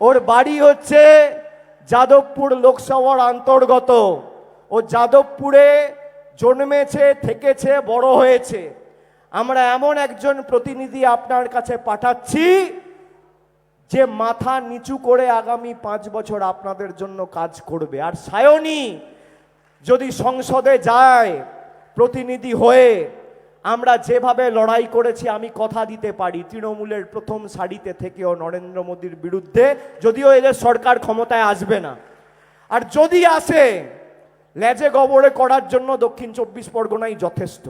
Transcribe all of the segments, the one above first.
ওর বাড়ি হচ্ছে যাদবপুর লোকসভার অন্তর্গত। ও যাদবপুরে জন্মেছে, থেকেছে, বড় হয়েছে। আমরা এমন একজন প্রতিনিধি আপনার কাছে পাঠাচ্ছি, যে মাথা নিচু করে আগামী পাঁচ বছর আপনাদের জন্য কাজ করবে। আর সায়নী যদি সংসদে যায়, প্রতিনিধি হয়ে আমরা যেভাবে লড়াই করেছি, আমি কথা দিতে পারি। তৃণমূলের প্রথম সারিতে থেকেও নরেন্দ্র মোদীর বিরুদ্ধে, যদিও এদের সরকার ক্ষমতায় আসবে না। আর যদি আসে, লেজে গবরে করার জন্য দক্ষিণ চব্বিশ পরগনাই যথেষ্ট।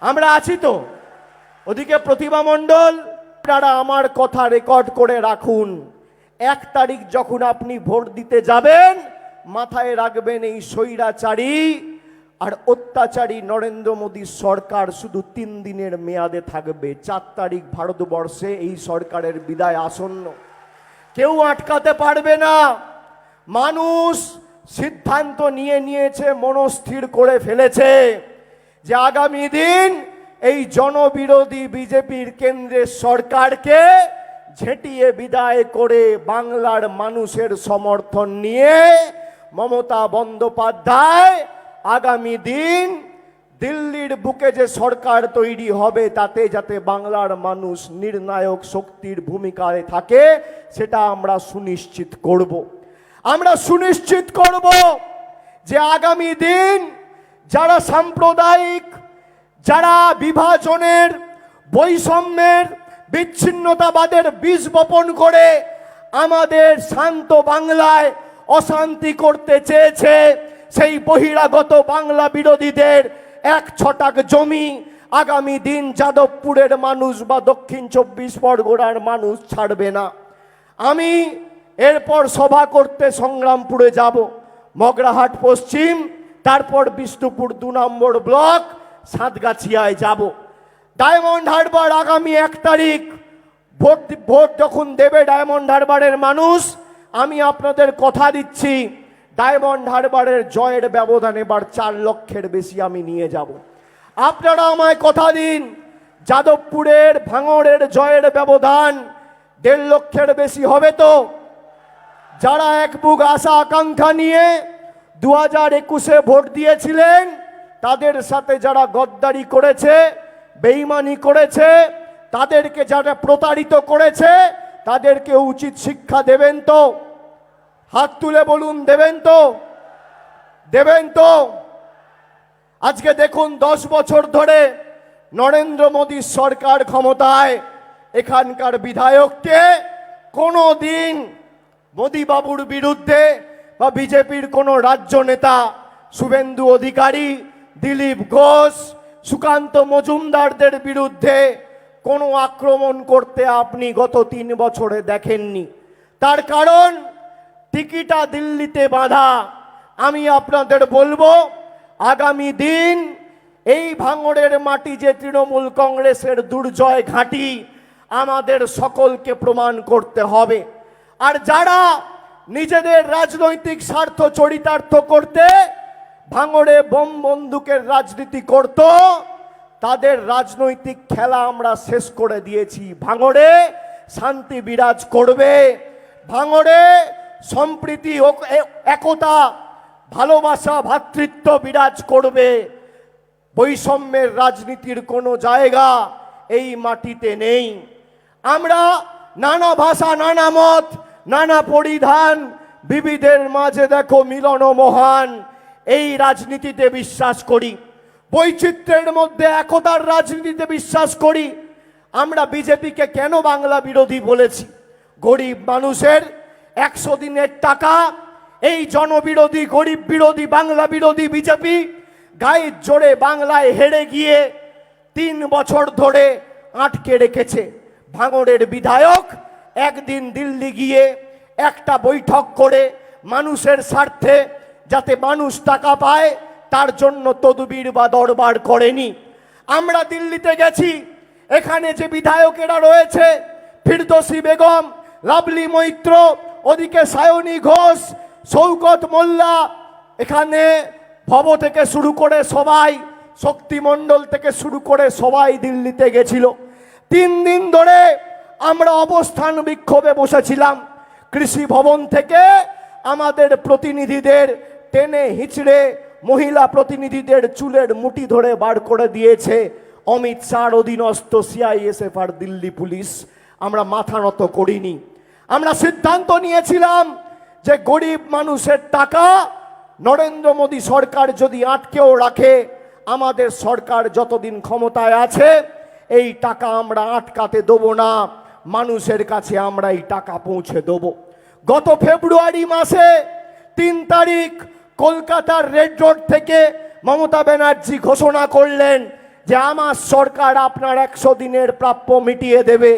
আমরা আছি তো। ওদিকে প্রতিভা মণ্ডল, আপনারা আমার কথা রেকর্ড করে রাখুন। এক তারিখ যখন আপনি ভোট দিতে যাবেন, মাথায় রাখবেন এই স্বৈরাচারী। আর অত্যাচারী নরেন্দ্র মোদী সরকার শুধু তিন দিনের মেয়াদে থাকবে। চার তারিখ ভারতবর্ষে এই সরকারের বিদায় আসন্ন। কেউ আটকাতে পারবে না। মানুষ সিদ্ধান্ত নিয়ে নিয়েছে, মনস্থির করে ফেলেছে যে আগামী দিন এই জনবিরোধী বিজেপির কেন্দ্রের সরকারকে ঝেঁটিয়ে বিদায় করে বাংলার মানুষের সমর্থন নিয়ে মমতা বন্দ্যোপাধ্যায় আগামী দিন দিল্লির বুকে যে সরকার তৈরি হবে, তাতে যাতে বাংলার মানুষ নির্ণায়ক শক্তির ভূমিকায় থাকে, সেটা আমরা সুনিশ্চিত করব। আমরা সুনিশ্চিত করব যে আগামী দিন যারা সাম্প্রদায়িক, যারা বিভাজনের, বৈষম্যের, বিচ্ছিন্নতাবাদের বীজ বপন করে আমাদের শান্ত বাংলায় অশান্তি করতে চেয়েছে সেই বহিরাগত বাংলা বিরোধীদের এক ছটাক জমি আগামী দিন যাদবপুরের মানুষ বা দক্ষিণ চব্বিশ পরগনার মানুষ ছাড়বে না। আমি এরপর সভা করতে সংগ্রামপুরে যাব, মগরাহাট পশ্চিম, তারপর বিষ্ণুপুর দু নম্বর ব্লক, সাতগাছিয়ায় যাব। ডায়মন্ড হারবার আগামী এক তারিখ, ভোট ভোট যখন দেবে ডায়মন্ড হারবারের মানুষ, আমি আপনাদের কথা দিচ্ছি। ডায়মন্ড হারবারের জয়ের ব্যবধান এবার চার লক্ষের বেশি আমি নিয়ে যাব। আপনারা আমায় কথা দিন, যাদবপুরের ভাঙড়ের জয়ের ব্যবধান দেড় লক্ষের বেশি হবে তো? যারা এক বুক আশা আকাঙ্ক্ষা নিয়ে দু হাজার একুশে ভোট দিয়েছিলেন, তাদের সাথে যারা গদ্দারি করেছে, বেইমানি করেছে, তাদেরকে যারা প্রতারিত করেছে, তাদেরকে উচিত শিক্ষা দেবেন তো? হাত তুলে বলুন, দেবেন তো? দেবেন তো? আজকে দেখুন, দশ বছর ধরে নরেন্দ্র মোদীর সরকার ক্ষমতায় এখানকার বিধায়ককে কোনো দিন মোদীবাবুর বিরুদ্ধে বা বিজেপির কোনো রাজ্য নেতা, শুভেন্দু অধিকারী, দিলীপ ঘোষ, সুকান্ত মজুমদারদের বিরুদ্ধে কোনো আক্রমণ করতে আপনি গত তিন বছরে দেখেননি। তার কারণ টিকিটা দিল্লিতে বাঁধা। আমি আপনাদের বলব, আগামী দিন এই ভাঙড়ের মাটি যে তৃণমূল কংগ্রেসের দুর্জয় ঘাঁটি, আমাদের সকলকে প্রমাণ করতে হবে। আর যারা নিজেদের রাজনৈতিক স্বার্থ চরিতার্থ করতে ভাঙড়ে বোম বন্দুকের রাজনীতি করত, তাদের রাজনৈতিক খেলা আমরা শেষ করে দিয়েছি। ভাঙড়ে শান্তি বিরাজ করবে। ভাঙড়ে সম্প্রীতি একতা, ভালোবাসা ভ্রাতৃত্ব বিরাজ করবে। বৈষম্যের রাজনীতির কোনো জায়গা এই মাটিতে নেই। আমরা নানা ভাষা, নানা মত, নানা পরিধান, বিবিধের মাঝে দেখো মিলন মহান, এই রাজনীতিতে বিশ্বাস করি। বৈচিত্র্যের মধ্যে একতার রাজনীতিতে বিশ্বাস করি। আমরা বিজেপিকে কেন বাংলা বিরোধী বলেছি? গরিব মানুষের একশো দিনের টাকা, এই জনবিরোধী, গরিব বিরোধী, বাংলা বিরোধী বিজেপি গায়ের জোরে বাংলায় হেরে গিয়ে তিন বছর ধরে আটকে রেখেছে। ভাঙড়ের বিধায়ক একদিন দিল্লি গিয়ে একটা বৈঠক করে মানুষের স্বার্থে যাতে মানুষ টাকা পায়, তার জন্য তদবির বা দরবার করেনি। আমরা দিল্লিতে গেছি, এখানে যে বিধায়কেরা রয়েছে, ফিরদোসি বেগম, লাভলি মৈত্র ওদিকে সায়নী ঘোষ শৌকত মোল্লা, এখানে ভব থেকে শুরু করে সবাই শক্তিমণ্ডল থেকে শুরু করে সবাই দিল্লিতে গেছিল। তিন দিন ধরে আমরা অবস্থান বিক্ষোভে বসেছিলাম। কৃষি ভবন থেকে আমাদের প্রতিনিধিদের টেনে হিচড়ে মহিলা প্রতিনিধিদের চুলের মুটি ধরে বার করে দিয়েছে অমিত শাহর অধীনস্থ সিআইএসএফ আর দিল্লি পুলিশ। আমরা মাথা নত করিনি। আমরা সিদ্ধান্ত নিয়েছিলাম যে গরিব মানুষের টাকা নরেন্দ্র মোদী সরকার যদি আটকেও রাখে, আমাদের সরকার যতদিন ক্ষমতায় আছে, এই টাকা আমরা আটকাতে দেবো না। মানুষের কাছে আমরা এই টাকা পৌঁছে দেবো। গত ফেব্রুয়ারি মাসে তিন তারিখ কলকাতার রেড রোড থেকে মমতা ব্যানার্জি ঘোষণা করলেন যে আমার সরকার আপনার একশো দিনের প্রাপ্য মিটিয়ে দেবে।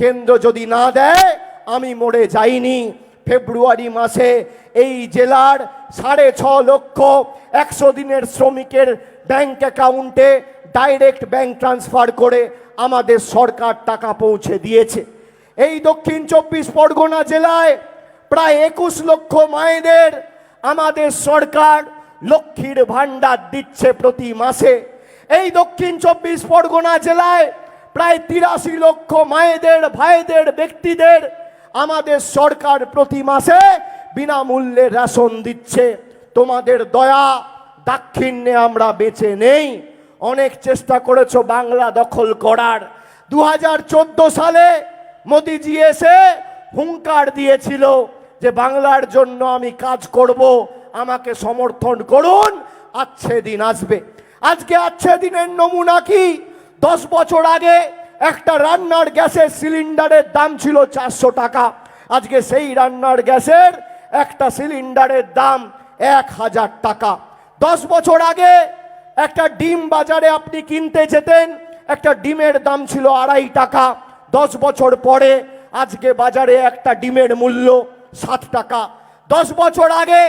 কেন্দ্র যদি না দেয় আমি মরে যাইনি। ফেব্রুয়ারি মাসে এই জেলার সাড়ে ছ লক্ষ একশো দিনের শ্রমিকের ব্যাংক অ্যাকাউন্টে ডাইরেক্ট ব্যাংক ট্রান্সফার করে আমাদের সরকার টাকা পৌঁছে দিয়েছে। এই দক্ষিণ চব্বিশ পরগনা জেলায় প্রায় একুশ লক্ষ মায়েদের আমাদের সরকার লক্ষ্মীর ভাণ্ডার দিচ্ছে প্রতি মাসে। এই দক্ষিণ চব্বিশ পরগনা জেলায় প্রায় তিরাশি লক্ষ মায়েদের, ভাইদের, ব্যক্তিদের আমাদের সরকার প্রতি মাসে বিনামূল্যে রেশন দিচ্ছে। তোমাদের দয়া, দাক্ষিণ্যে আমরা বেঁচে নেই। অনেক চেষ্টা করেছ বাংলা দখল করার। দু হাজার চোদ্দ সালে মোদিজি এসে হুঙ্কার দিয়েছিল যে বাংলার জন্য আমি কাজ করব, আমাকে সমর্থন করুন আচ্ছে দিন আসবে। আজকে আচ্ছে দিনের নমুনা কি? দশ বছর আগে একটা রান্নার গ্যাসের সিলিন্ডারের দাম ছিল চারশো টাকা। আজকে সেই রান্নার গ্যাসের একটা সিলিন্ডারের দাম এক হাজার টাকা। দশ বছর আগে একটা ডিম বাজারে আপনি কিনতে যেতেন, একটা ডিমের দাম ছিল আড়াই টাকা। দশ বছর পরে আজকে বাজারে একটা ডিমের মূল্য সাত টাকা। দশ বছর আগে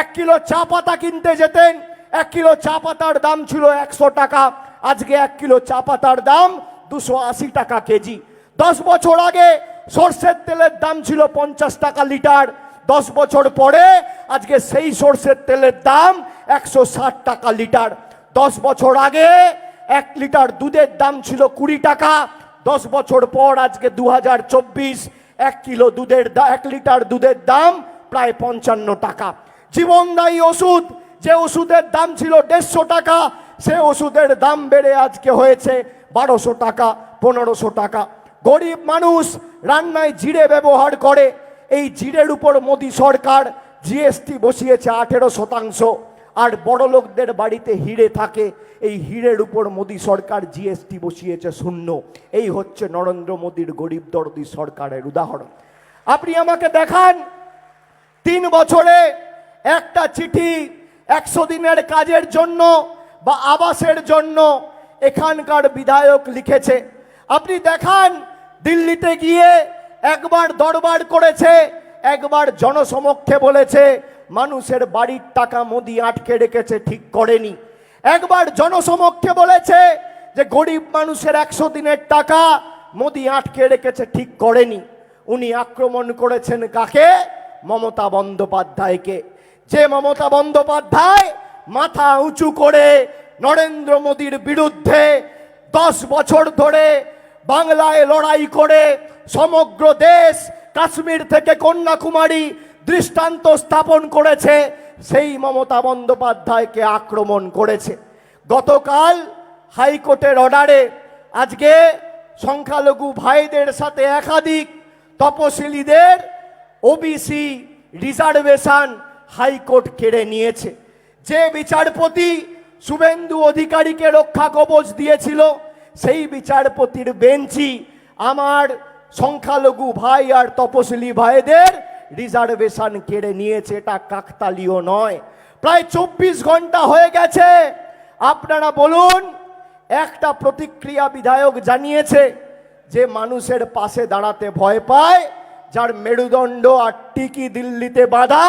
এক কিলো চা পাতা কিনতে যেতেন, এক কিলো চা পাতার দাম ছিল একশো টাকা। আজকে এক কিলো চা পাতার দাম দুশো আশি টাকা কেজি। দশ বছর আগে সর্ষের তেলের দাম ছিল পঞ্চাশ টাকা লিটার। দশ বছর পরে আজকে সেই সর্ষের তেলের দাম একশো ষাট টাকা লিটার। দশ বছর আগে এক লিটার দুধের দাম ছিল কুড়ি টাকা। দশ বছর পর আজকে দু হাজার চব্বিশ এক কিলো দুধের এক লিটার দুধের দাম প্রায় পঞ্চান্ন টাকা। জীবনদায়ী ওষুধ, যে ওষুধের দাম ছিল দেড়শো টাকা সে ওষুধের দাম বেড়ে আজকে হয়েছে বারোশো টাকা, পনেরোশো টাকা। গরিব মানুষ রান্নায় জিরে ব্যবহার করে, এই জিরের উপর মোদী সরকার জিএসটি বসিয়েছে আঠেরো শতাংশ, আর বড় লোকদের বাড়িতে হিরে থাকে, এই হিরের উপর মোদী সরকার জিএসটি বসিয়েছে শূন্য। এই হচ্ছে নরেন্দ্র মোদীর গরিব দরদি সরকারের উদাহরণ। আপনি আমাকে দেখান, তিন বছরে একটা চিঠি একশো দিনের কাজের জন্য বা আবাসের জন্য এখানকার বিধায়ক লিখেছে। আপনি দেখান, দিল্লিতে গিয়ে একবার দরবার করেছে, একবার জনসমক্ষে বলেছে, মানুষের বাড়ির টাকা মোদি আটকে রেখেছে, ঠিক করেনি। একবার জনসমক্ষে বলেছে যে, গরিব মানুষের একশো দিনের টাকা মোদি আটকে রেখেছে, ঠিক করেনি। উনি আক্রমণ করেছেন কাকে? মমতা বন্দ্যোপাধ্যায়কে। যে মমতা বন্দ্যোপাধ্যায় মাথা উঁচু করে নরেন্দ্র মোদীর বিরুদ্ধে দশ বছর ধরে বাংলায় লড়াই করে সমগ্র দেশ কাশ্মীর থেকে কন্যাকুমারী দৃষ্টান্ত স্থাপন করেছে, সেই মমতা বন্দ্যোপাধ্যায়কে আক্রমণ করেছে। গতকাল হাইকোর্টের অর্ডারে আজকে সংখ্যালঘু ভাইদের সাথে একাধিক তপশিলীদের ওবিসি রিজার্ভেশন হাইকোর্ট কেড়ে নিয়েছে। যে বিচারপতি শুভেন্দু অধিকারীকে রক্ষা কবচ দিয়েছিল, সেই বিচারপতির বেঞ্চি আমার সংখ্যালঘু ভাই আর তপশিলি ভাইদের রিজার্ভেশন কেড়ে নিয়েছে, এটা কাকতালীয় নয়। প্রায় চব্বিশ ঘণ্টা হয়ে গেছে। আপনারা বলুন, একটা প্রতিক্রিয়া বিধায়ক জানিয়েছে যে মানুষের পাশে দাঁড়াতে ভয় পায়, যার মেরুদণ্ড আর টিকি দিল্লিতে বাঁধা,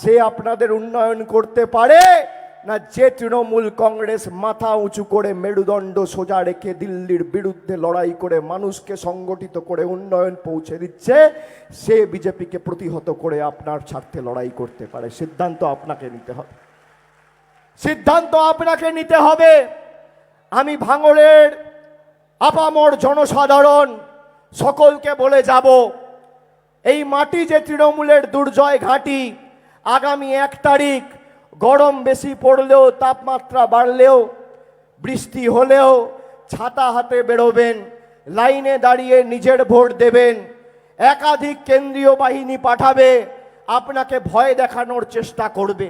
সে আপনাদের উন্নয়ন করতে পারে। না যে তৃণমূল কংগ্রেস মাথা উঁচু করে মেরুদণ্ড সোজা রেখে দিল্লির বিরুদ্ধে লড়াই করে মানুষকে সংগঠিত করে উন্নয়ন পৌঁছে দিচ্ছে, সে বিজেপিকে প্রতিহত করে আপনার স্বার্থে লড়াই করতে পারে। সিদ্ধান্ত আপনাকে নিতে হবে। সিদ্ধান্ত আপনাকে নিতে হবে। আমি ভাঙড়ের আপামর জনসাধারণ সকলকে বলে যাব, এই মাটি যে তৃণমূলের দুর্জয় ঘাঁটি আগামী এক তারিখ গরম বেশি পড়লেও তাপমাত্রা বাড়লেও, বৃষ্টি হলেও ছাতা হাতে বেরোবেন, লাইনে দাঁড়িয়ে নিজের ভোট দেবেন, একাধিক কেন্দ্রীয় বাহিনী পাঠাবে, আপনাকে ভয় দেখানোর চেষ্টা করবে।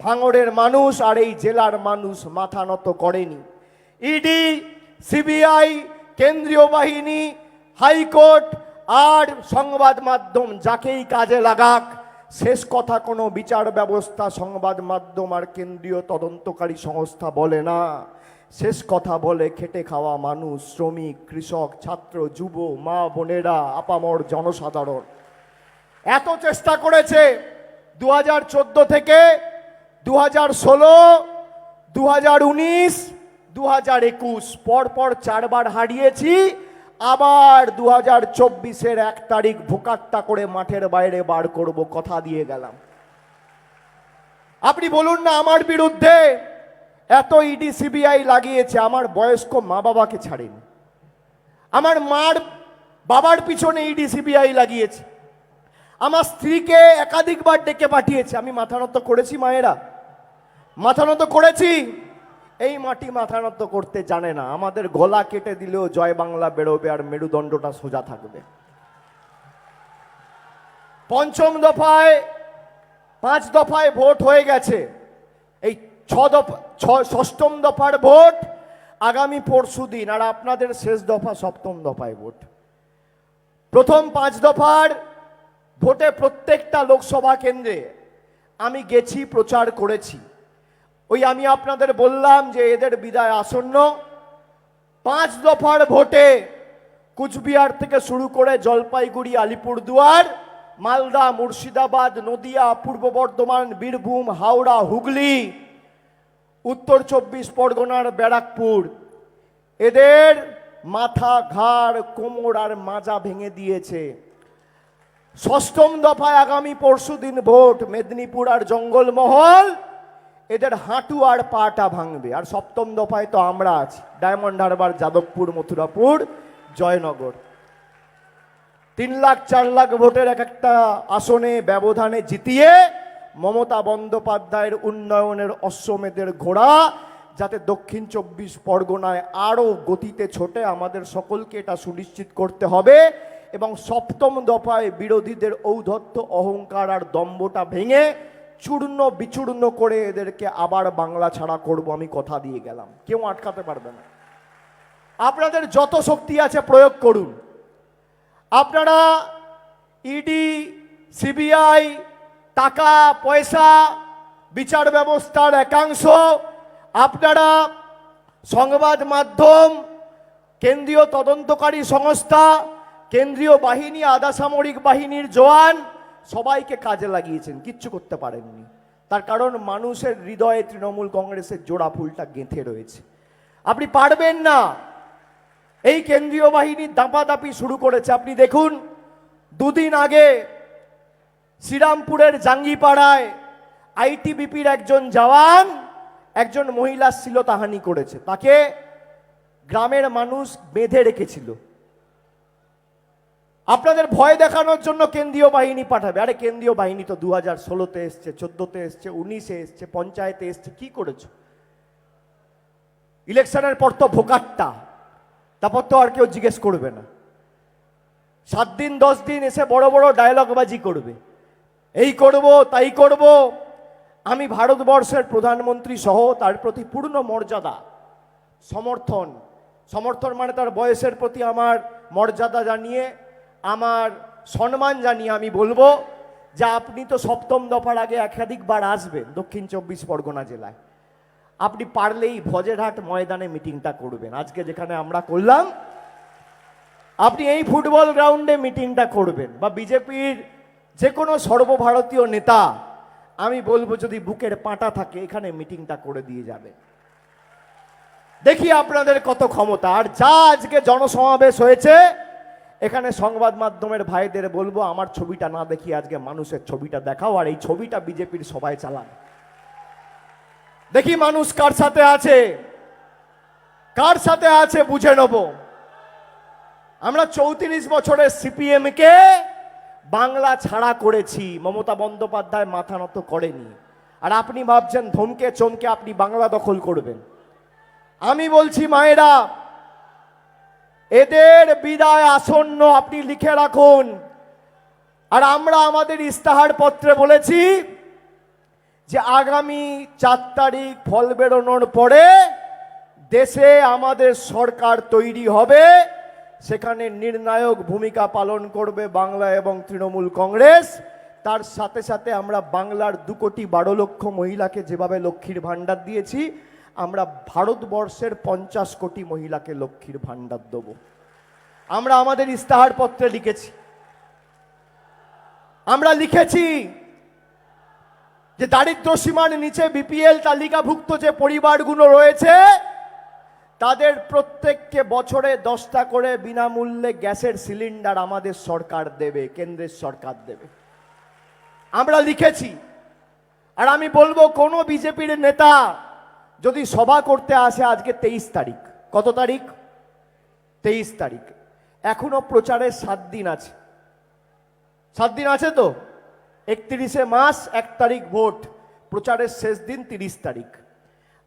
ভাঙড়ের মানুষ আর এই জেলার মানুষ মাথা নত করেনি। ইডি সিবিআই কেন্দ্রীয় বাহিনী, হাইকোর্ট আর সংবাদ মাধ্যম যাকেই কাজে লাগাক শেষ কথা কোনো বিচার ব্যবস্থা সংবাদ মাধ্যম আর কেন্দ্রীয় তদন্তকারী সংস্থা বলে না। শেষ কথা বলে খেটে খাওয়া মানুষ, শ্রমিক, কৃষক, ছাত্র, যুব, মা বোনেরা, আপামর জনসাধারণ। এত চেষ্টা করেছে দু হাজার চোদ্দ থেকে দু হাজার ষোলো দু হাজার উনিশ দু হাজার একুশ। পরপর চারবার হারিয়েছি আবার দু হাজার চব্বিশের এক তারিখ ভোকাট্টা করে মাঠের বাইরে বার করব, কথা দিয়ে গেলাম। আপনি বলুন না আমার বিরুদ্ধে এত ইডি সিবিআই লাগিয়েছে, আমার বয়স্ক মা বাবাকে ছাড়েনি। আমার মার বাবার পিছনে ইডি সিবিআই লাগিয়েছে। আমার স্ত্রীকে একাধিকবার ডেকে পাঠিয়েছে, আমি মাথা নত করেছি মায়েরা। মাথা নত করেছি এই মাটি মাথা নত করতে জানে না। আমাদের গলা কেটে দিলেও জয় বাংলা বেরোবে আর মেরুদণ্ডটা সোজা থাকবে। পঞ্চম দফায়, পাঁচ দফায় ভোট হয়ে গেছে। এই ছ দফা ষষ্ঠম দফার ভোট আগামী পরশু দিন, আর আপনাদের শেষ দফা সপ্তম দফায় ভোট। প্রথম পাঁচ দফার ভোটে প্রত্যেকটা লোকসভা কেন্দ্রে আমি গেছি, প্রচার করেছি। ওই আমি আপনাদের বললাম যে এদের বিদায় আসন্ন। পাঁচ দফার ভোটে কুচবিহার থেকে শুরু করে জলপাইগুড়ি, আলিপুরদুয়ার, মালদা, মুর্শিদাবাদ, নদিয়া, পূর্ব বর্ধমান, বীরভূম, হাওড়া, হুগলি, উত্তর চব্বিশ পরগনার ব্যারাকপুর। এদের মাথা, ঘাড়, কোমর আর মাজা ভেঙে দিয়েছে। ষষ্ঠম দফায় আগামী পরশু দিন ভোট, মেদিনীপুর আর জঙ্গলমহল। এদের হাঁটু আর পাটা ভাঙবে। আর সপ্তম দফায় তো আমরা আছি। ডায়মন্ড হারবার, যাদবপুর, মথুরাপুর, জয়নগর। তিন লাখ, চার লাখ ভোটের এক একটা আসনে ব্যবধানে জিতিয়ে মমতা বন্দ্যোপাধ্যায়ের উন্নয়নের অশ্বমেধের ঘোড়া, যাতে দক্ষিণ চব্বিশ পরগনায় আরও গতিতে ছোটে আমাদের সকলকে এটা সুনিশ্চিত করতে হবে। এবং সপ্তম দফায় বিরোধীদের ঔদ্ধত্য, অহংকার আর দম্ভটা ভেঙে চূর্ণ বিচূর্ণ করে এদেরকে আবার বাংলা ছাড়া করব, আমি কথা দিয়ে গেলাম। কেউ আটকাতে পারবে না। আপনাদের যত শক্তি আছে, প্রয়োগ করুন। আপনারা ইডি সিবিআই টাকা, পয়সা, বিচার ব্যবস্থার একাংশ, আপনারা সংবাদ মাধ্যম, কেন্দ্রীয় তদন্তকারী সংস্থা, কেন্দ্রীয় বাহিনী, আধা সামরিক বাহিনীর জওয়ান সবাইকে কাজে লাগিয়েছেন, কিচ্ছু করতে পারেননি। তার কারণ মানুষের হৃদয়ে তৃণমূল কংগ্রেসের জোড়া ফুলটা গেঁথে রয়েছে। আপনি পারবেন না। এই কেন্দ্রীয় বাহিনী দাপাদাপি শুরু করেছে। আপনি দেখুন, দুদিন আগে শ্রীরামপুরের জাঙ্গিপাড়ায় আইটিবিপির একজন জওয়ান, একজন মহিলার শ্লীলতাহানি করেছে। তাকে গ্রামের মানুষ বেঁধে রেখেছিল। আপনাদের ভয় দেখানোর জন্য কেন্দ্রীয় বাহিনী পাঠাবে। আরে, কেন্দ্রীয় বাহিনী তো দু হাজার ষোলোতে এসছে, চোদ্দোতে এসছে, উনিশে এসছে, পঞ্চায়েতে এসছে, কি করেছ? ইলেকশনের পর তো ভোকাট্টা। তারপর তো আর কেউ জিজ্ঞেস করবে না। সাত দিন, দশ দিন এসে বড় বড় ডায়লগবাজি করবে। এই করব, তাই করব। আমি ভারতবর্ষের প্রধানমন্ত্রী সহ তার প্রতি পূর্ণ মর্যাদা, সমর্থন। সমর্থন মানে তার বয়সের প্রতি আমার মর্যাদা জানিয়ে আমার সম্মান জানিয়ে আমি বলব যে আপনি তো সপ্তম দফার আগে একাধিকবার আসবেন দক্ষিণ চব্বিশ পরগনা জেলায়। আপনি পারলেই ভজেরহাট ময়দানে মিটিংটা করবেন। আজকে যেখানে আমরা করলাম, আপনি এই ফুটবল গ্রাউন্ডে মিটিংটা করবেন বা বিজেপির যে কোনো সর্বভারতীয় নেতা, আমি বলব যদি বুকের পাটা থাকে, এখানে মিটিংটা করে দিয়ে যাবে। দেখি আপনাদের কত ক্ষমতা। আর যা আজকে জনসমাবেশ হয়েছে এখানে সংবাদ মাধ্যমের ভাইদের বলব, আমার ছবিটা না দেখি আজকে মানুষের ছবিটা দেখাও, আর এই ছবিটা বিজেপির সবাই চালান। দেখি মানুষ কার সাথে আছে, কার সাথে আছে বুঝে নেব। আমরা চৌত্রিশ বছরের সিপিএম কে বাংলা ছাড়া করেছি, মমতা বন্দ্যোপাধ্যায় মাথা নত করেনি। আর আপনি ভাবছেন ধমকে চমকে আপনি বাংলা দখল করবেন। আমি বলছি, মায়েরা এদের বিদায় আসন্ন আপনি লিখে রাখুন। আর আমরা আমাদের ইস্তাহার পত্রে বলেছি যে আগামী চার তারিখ ফল বেরোনোর পরে দেশে আমাদের সরকার তৈরি হবে, সেখানে নির্ণায়ক ভূমিকা পালন করবে বাংলা এবং তৃণমূল কংগ্রেস। তার সাথে সাথে আমরা বাংলার দু কোটি বারো লক্ষ মহিলাকে যেভাবে লক্ষ্মীর ভাণ্ডার দিয়েছি আমরা ভারতবর্ষের পঞ্চাশ কোটি মহিলাকে লক্ষ্মীর ভাণ্ডার দেব। আমরা আমাদের ইস্তাহার পত্রে লিখেছি। আমরা লিখেছি যে দারিদ্র সীমার নিচে বিপিএল তালিকাভুক্ত যে পরিবারগুলো রয়েছে, তাদের প্রত্যেককে বছরে দশটা করে বিনামূল্যে গ্যাসের সিলিন্ডার আমাদের সরকার দেবে, কেন্দ্রের সরকার দেবে। আমরা লিখেছি। আর আমি বলব, কোনো বিজেপির নেতা যদি সভা করতে আসে আজকে তেইশ তারিখ, কত তারিখ? তেইশ তারিখ। এখনও প্রচারের সাত দিন আছে। সাত দিন আছে তো? একত্রিশে মাস, এক তারিখ ভোট। প্রচারের শেষ দিন তিরিশ তারিখ।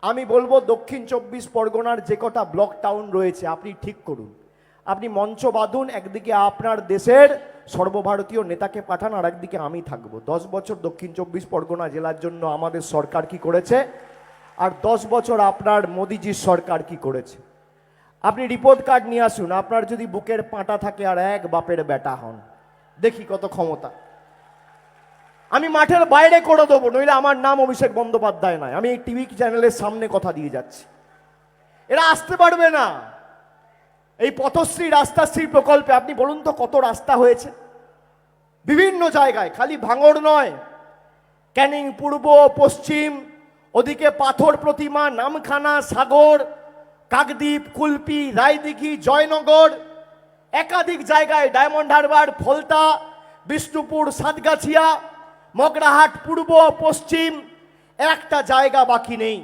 আমি বলব দক্ষিণ চব্বিশ পরগনার যে কটা ব্লক টাউন রয়েছে, আপনি ঠিক করুন। আপনি মঞ্চ বাঁধুন, একদিকে আপনার দেশের সর্বভারতীয় নেতাকে পাঠান আর একদিকে আমি থাকব। দশ বছর দক্ষিণ চব্বিশ পরগনা জেলার জন্য আমাদের সরকার কি করেছে? আর দশ বছর আপনার মোদিজির সরকার কি করেছে? আপনি রিপোর্ট কার্ড নিয়ে আসুন, আপনার যদি বুকের পাঁটা থাকে আর এক বাপের বেটা হন। দেখি কত ক্ষমতা। আমি মাঠের বাইরে করে দেবো, নইলে আমার নাম অভিষেক বন্দ্যোপাধ্যায় নয়। আমি এই টিভি চ্যানেলের সামনে কথা দিয়ে যাচ্ছি। এরা আসতে পারবে না। এই পথশ্রী রাস্তাশ্রী প্রকল্পে, আপনি বলুন তো কত রাস্তা হয়েছে? বিভিন্ন জায়গায়, খালি ভাঙড় নয়, ক্যানিং পূর্ব, পশ্চিম ওদিকে পাথর প্রতিমা, নামখানা, সাগর, কাকদ্বীপ, কুলপি, রায়দিঘি, জয়নগর, একাধিক জায়গায় ডায়মন্ড হারবার, ফলতা, বিষ্ণুপুর, সাতগাছিয়া, মগরাহাট, পূর্ব, পশ্চিম, একটা জায়গা বাকি নেই।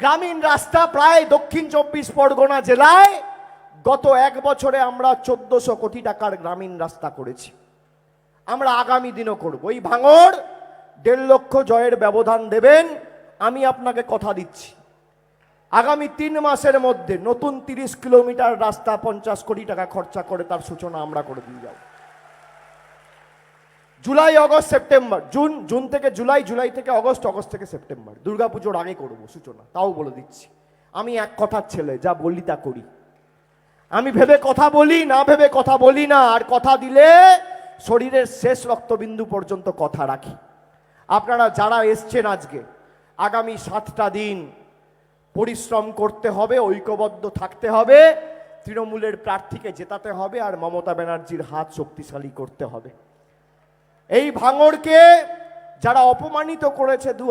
গ্রামীণ রাস্তা প্রায় দক্ষিণ চব্বিশ পরগনা জেলায় গত এক বছরে আমরা চোদ্দশো কোটি টাকার গ্রামীণ রাস্তা করেছি। আমরা আগামী দিনও করব। এই ভাঙর দেড় লক্ষ জয়ের ব্যবধান দেবেন, আমি আপনাকে কথা দিচ্ছি। আগামী তিন মাসের মধ্যে নতুন তিরিশ কিলোমিটার রাস্তা পঞ্চাশ কোটি টাকা খরচা করে তার সূচনা আমরা করে দিয়ে যাব। July, August, September, June June থেকে জুলাই জুলাই থেকে অগস্ট অগস্ট থেকে সেপ্টেম্বর। দুর্গাপুজোর আগে করব সূচনা, তাও বলে দিচ্ছি। আমি এক কথার ছেলে, যা বলি তা করি। আমি ভেবে কথা বলি, না ভেবে কথা বলি না, আর কথা দিলে শরীরের শেষ রক্তবিন্দু পর্যন্ত কথা রাখি। আপনারা যারা এসছেন আজকে, আগামী সাতটা দিন পরিশ্রম করতে হবে, ঐক্যবদ্ধ থাকতে হবে, তৃণমূলের প্রার্থীকে জেতাতে হবে আর মমতা ব্যানার্জির হাত শক্তিশালী করতে হবে। এই ভাঙড়কে যারা অপমানিত করেছে দু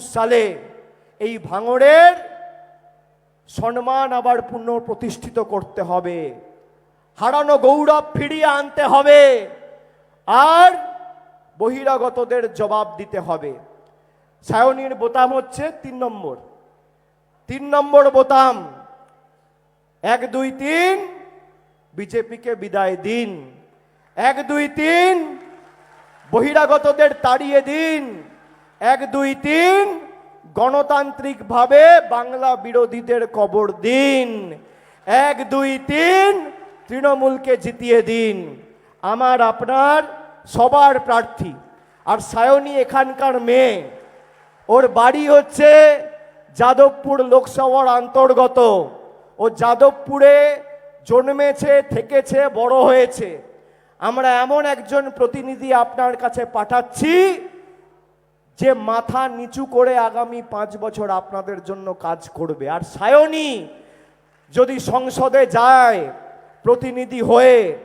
সালে, এই ভাঙড়ের সম্মান আবার পুনঃ প্রতিষ্ঠিত করতে হবে। হারানো গৌরব ফিরিয়ে আনতে হবে। আর বহিরাগতদের জবাব দিতে হবে। সায়নির বোতাম হচ্ছে তিন নম্বর। তিন নম্বর বোতাম। এক, দুই, তিন। বিজেপিকে বিদায় দিন। এক, দুই, তিন। বহিরাগতদের তাড়িয়ে দিন। এক, দুই, তিন। গণতান্ত্রিকভাবে বাংলা বিরোধীদের কবর দিন। এক, দুই, তিন। তৃণমূলকে জিতিয়ে দিন। আমার, আপনার সবার প্রার্থী। আর সায়নী এখানকার মেয়ে। ওর বাড়ি হচ্ছে যাদবপুর লোকসভার অন্তর্গত। ও যাদবপুরে জন্মেছে, থেকেছে, বড় হয়েছে। আমরা এমন একজন প্রতিনিধি আপনার কাছে পাঠাচ্ছি, যে মাথা নিচু করে আগামী পাঁচ বছর আপনাদের জন্য কাজ করবে। আর সায়নী যদি সংসদে যায়, প্রতিনিধি হয়ে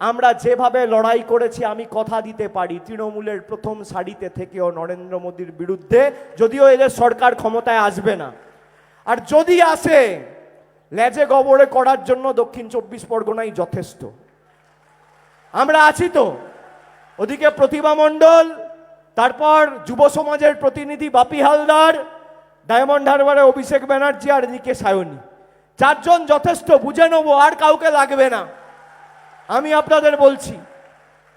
আমরা যেভাবে লড়াই করেছি, আমি কথা দিতে পারি। তৃণমূলের প্রথম সারিতে থেকেও নরেন্দ্র মোদীর বিরুদ্ধে, যদিও এদের সরকার ক্ষমতায় আসবে না। আর যদি আসে, লেজে গবরে করার জন্য দক্ষিণ চব্বিশ পরগনাই যথেষ্ট। আমরা আছি তো। ওদিকে প্রতিভা মণ্ডল, তারপর যুব সমাজের প্রতিনিধি বাপি হালদার, ডায়মন্ড হারবারে অভিষেক ব্যানার্জি আর এদিকে সায়নী। চারজন যথেষ্ট, বুঝে নেব, আর কাউকে লাগবে না। আমি আপনাদের বলছি,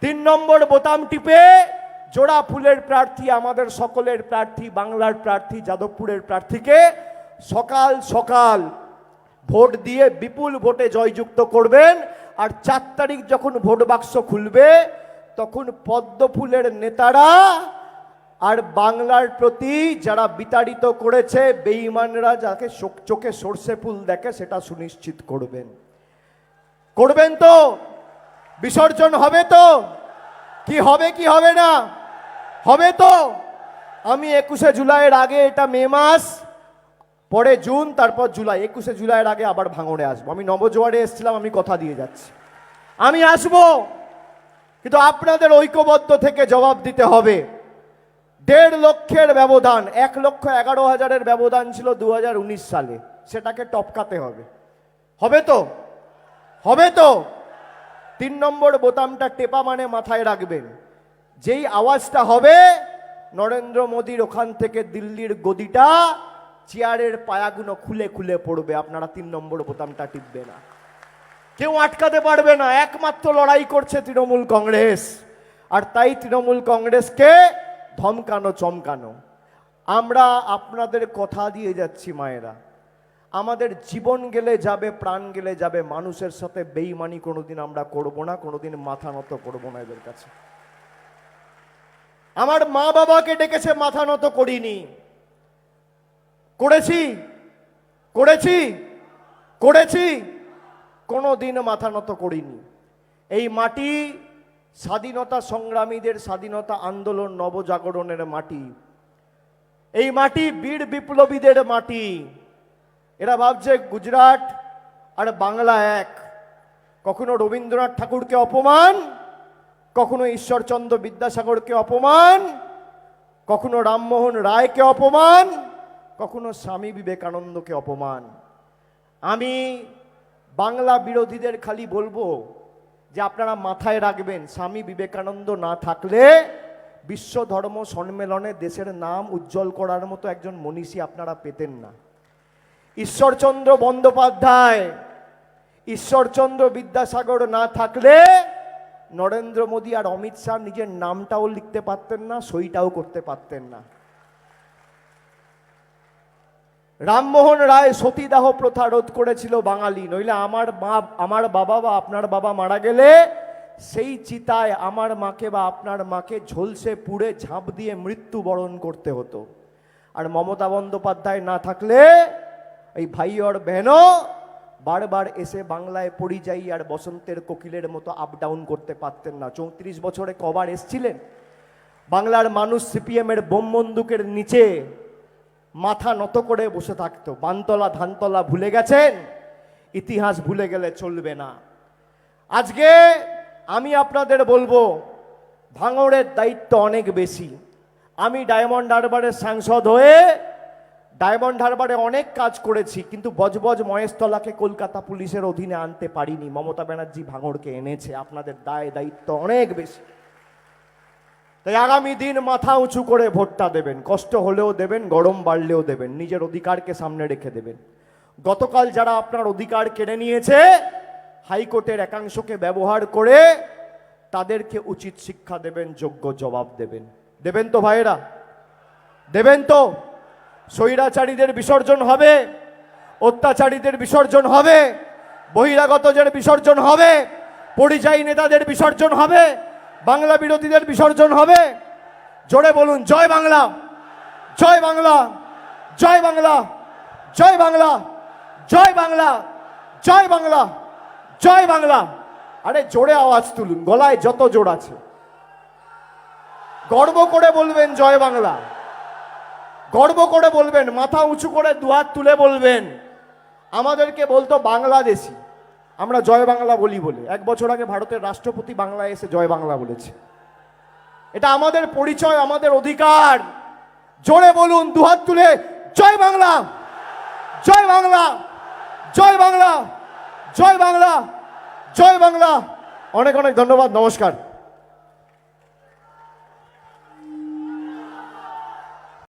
তিন নম্বর বোতাম টিপে জোড়া ফুলের প্রার্থী, আমাদের সকলের প্রার্থী, বাংলার প্রার্থী, যাদবপুরের প্রার্থীকে সকাল সকাল ভোট দিয়ে বিপুল ভোটে জয়যুক্ত করবেন। আর চার তারিখ যখন ভোট বাক্স খুলবে, তখন পদ্মফুলের নেতারা আর বাংলার প্রতি যারা বিতাড়িত করেছে, বেঈমানরা যাকে চোখ- সর্ষে ফুল দেখে সেটা সুনিশ্চিত করবেন। করবেন তো? বিসর্জন হবে তো? কি হবে কি হবে না? হবে তো? আমি একুশে জুলাইয়ের আগে এটা মে মাস, পরে জুন, তারপর জুলাই। একুশে জুলাইয়ের আগে আবার ভাঙড়ে আসব। আমি নবজোয়ারে এসেছিলাম, আমি কথা দিয়ে যাচ্ছি। আমি আসব, কিন্তু আপনাদের ঐক্যবদ্ধ থেকে জবাব দিতে হবে। দেড় লক্ষের ব্যবধান, এক লক্ষ এগারো হাজারের ব্যবধান ছিল দু হাজার উনিশ সালে। সেটাকে টপকাতে হবে। হবে তো? হবে তো? তিন নম্বর বোতামটা টেপা মানে মাথায় রাখবেন। যেই আওয়াজটা হবে, নরেন্দ্র মোদীর ওখান থেকে দিল্লির গদিটা চেয়ারের পায়াগুলো খুলে খুলে পড়বে, আপনারা তিন নম্বর বোতামটা টিপবে না। কেউ আটকাতে পারবে না, একমাত্র লড়াই করছে তৃণমূল কংগ্রেস। আর তাই তৃণমূল কংগ্রেসকে ধমকানো চমকানো। আমরা আপনাদের কথা দিয়ে যাচ্ছি, মায়েরা। আমাদের জীবন গেলে যাবে, প্রাণ গেলে যাবে, মানুষের সাথে বেইমানি কোনোদিন আমরা করব না, কোনোদিন মাথা নত করব না এদের কাছে। আমার মা বাবাকে ডেকেছে, মাথা নত করিনি। করেছি করেছি করেছি কোনো দিন মাথা নত করিনি। এই মাটি স্বাধীনতা সংগ্রামীদের স্বাধীনতা আন্দোলন নবজাগরণের মাটি। এই মাটি বীর বিপ্লবীদের মাটি। এরা ভাবছে গুজরাট আর বাংলা এক। কখনো রবীন্দ্রনাথ ঠাকুরকে অপমান, কখনো ঈশ্বরচন্দ্র বিদ্যাসাগরকে অপমান, কখনো রামমোহন রায়কে অপমান, কখনো স্বামী বিবেকানন্দকে অপমান। আমি বাংলা বিরোধীদের খালি বলব যে আপনারা মাথায় রাখবেন, স্বামী বিবেকানন্দ না থাকলে বিশ্ব ধর্ম সম্মেলনে দেশের নাম উজ্জ্বল করার মতো একজন মনীষী আপনারা পেতেন না। ঈশ্বরচন্দ্র বন্দ্যোপাধ্যায়, ঈশ্বরচন্দ্র বিদ্যাসাগর না থাকলে নরেন্দ্র মোদী আর অমিত শাহ নিজের নামটাও লিখতে পারতেন না, সইটাও করতে পারতেন না। রামমোহন রায় সতীদাহ প্রথা রোধ করেছিল বাঙালি, নইলে আমার মা, আমার বাবা বা আপনার বাবা মারা গেলে সেই চিতায় আমার মাকে বা আপনার মাকে ঝলসে পুড়ে ঝাঁপ দিয়ে মৃত্যুবরণ করতে হতো। আর মমতা বন্দ্যোপাধ্যায় না থাকলে এই ভাই ওর বেহনও বারবার এসে বাংলায় পরিযায়ী আর বসন্তের কোকিলের মতো আপ ডাউন করতে পারতেন না। চৌত্রিশ বছরে কবার এসছিলেন? বাংলার মানুষ সিপিএমের বোম বন্দুকের নিচে মাথা নত করে বসে থাকতো। বানতলা, ধানতলা ভুলে গেছেন? ইতিহাস ভুলে গেলে চলবে না। আজকে আমি আপনাদের বলব, ভাঙড়ের দায়িত্ব অনেক বেশি। আমি ডায়মন্ড হারবারের সাংসদ হয়ে ডায়মন্ড হারবারে অনেক কাজ করেছি, কিন্তু বজবজ মহেশতলাকে কলকাতা পুলিশের অধীনে আনতে পারিনি। মমতা ব্যানার্জি ভাঙড়কে এনেছে, আপনাদের দায় দায়িত্ব অনেক বেশি। তাই আগামী দিন মাথা উঁচু করে ভোটটা দেবেন। কষ্ট হলেও দেবেন, গরম বাড়লেও দেবেন। নিজের অধিকারকে সামনে রেখে দেবেন। গতকাল যারা আপনার অধিকার কেড়ে নিয়েছে, হাইকোর্টের একাংশকে ব্যবহার করে তাদেরকে উচিত শিক্ষা দেবেন, যোগ্য জবাব দেবেন। দেবেন তো ভাইয়েরা? দেবেন তো? স্বৈরাচারীদের বিসর্জন হবে, অত্যাচারীদের বিসর্জন হবে, বহিরাগতদের বিসর্জন হবে, পরিযায়ী নেতাদের বিসর্জন হবে, বাংলা বিরোধীদের বিসর্জন হবে। জোরে বলুন, জয় বাংলা জয় বাংলা জয় বাংলা জয় বাংলা জয় বাংলা জয় বাংলা জয় বাংলা। আরে জোরে আওয়াজ তুলুন, গলায় যত জোর আছে। গর্ব করে বলবেন, জয় বাংলা। গর্ব করে বলবেন, মাথা উঁচু করে দুহাত তুলে বলবেন। আমাদেরকে বলতো বাংলাদেশি। আমরা জয় বাংলা বলি বলে। এক বছর আগে ভারতের রাষ্ট্রপতি বাংলায় এসে জয় বাংলা বলেছে। এটা আমাদের পরিচয়, আমাদের অধিকার। জোরে বলুন দুহাত তুলে, জয় বাংলা! জয় বাংলা! জয় বাংলা! জয় বাংলা! জয় বাংলা! অনেক অনেক ধন্যবাদ, নমস্কার।